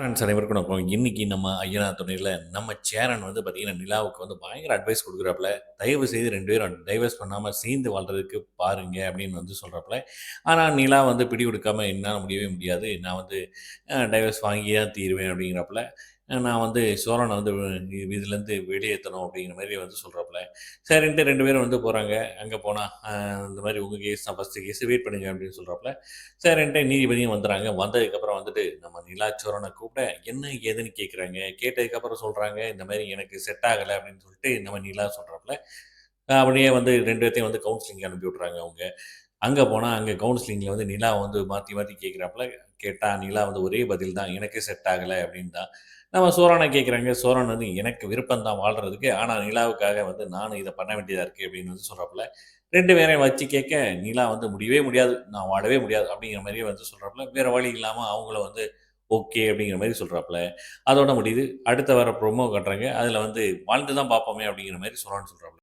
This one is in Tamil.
ஃப்ரெண்ட்ஸ் அனைவருக்கும் வணக்கம். இன்னைக்கு நம்ம ஐயனா துணையில் நம்ம சேரன் வந்து பார்த்திங்கன்னா நிலாவுக்கு வந்து பயங்கர அட்வைஸ் கொடுக்குறாப்புல. தயவு செய்து ரெண்டு பேரும் டைவர்ஸ் பண்ணாமல் சேர்ந்து வாழ்கிறதுக்கு பாருங்க அப்படின்னு வந்து சொல்கிறாப்புல ஆனால் நிலா வந்து பிடி கொடுக்காம என்னால் முடியவே முடியாது. நான் வந்து டைவர்ஸ் வாங்கி தான் தீருவேன் அப்படிங்கிறப்பல. நான் வந்து சோழனை வந்து இதுலேருந்து வெளியேற்றணும் அப்படிங்கிற மாதிரி வந்து சொல்கிறாப்புல சரின்ட்டு ரெண்டு பேரும் வந்து போகிறாங்க அங்கே போனால் இந்த மாதிரி உங்கள் கேஸ் தான் ஃபஸ்ட்டு கேஸ் வெயிட் பண்ணுங்க அப்படின்னு சொல்கிறாப்புல சரின்ட்டு நீதிபதியும் வந்துடுறாங்க வந்ததுக்கப்புறம் வந்துட்டு நம்ம நிலாச்சோரனை கூப்பிட என்ன ஏதுன்னு கேட்குறாங்க கேட்டதுக்கப்புறம் சொல்கிறாங்க இந்த மாதிரி எனக்கு செட் ஆகலை அப்படின்னு சொல்லிட்டு நம்ம நிலா சொல்கிறாப்புல அப்படியே வந்து ரெண்டு பேர்த்தையும் வந்து கவுன்சிலிங் அனுப்பி விட்றாங்க அவங்க. அங்கே போனால் அங்கே கவுன்சிலிங்கில் வந்து நிலா வந்து மாற்றி மாற்றி கேட்குறாப்புல கேட்டால் நிலா வந்து ஒரே பதில் தான் எனக்கே செட் ஆகலை அப்படின்னு தான். நம்ம சோரானை கேட்குறாங்க சோரான் வந்து எனக்கு விருப்பம் தான் வாழ்கிறதுக்கு ஆனால் நிலாவுக்காக வந்து நானும் இதை பண்ண வேண்டியதாக இருக்குது அப்படின்னு வந்து சொல்கிறாப்புல ரெண்டு பேரையும் வச்சு கேட்க நிலா வந்து முடியவே முடியாது. நான் வாழவே முடியாது. அப்படிங்கிற மாதிரியே வந்து சொல்கிறாப்புல வேறு வழி இல்லாமல் அவங்கள வந்து ஓகே அப்படிங்கிற மாதிரி சொல்கிறாப்புல அதோட முடியுது. அடுத்த வர ப்ரோமோ கட்டுறாங்க. அதில் வந்து வாழ்ந்து தான் பார்ப்போமே அப்படிங்கிற மாதிரி சொல்கிறான்னு சொல்கிறாப்புல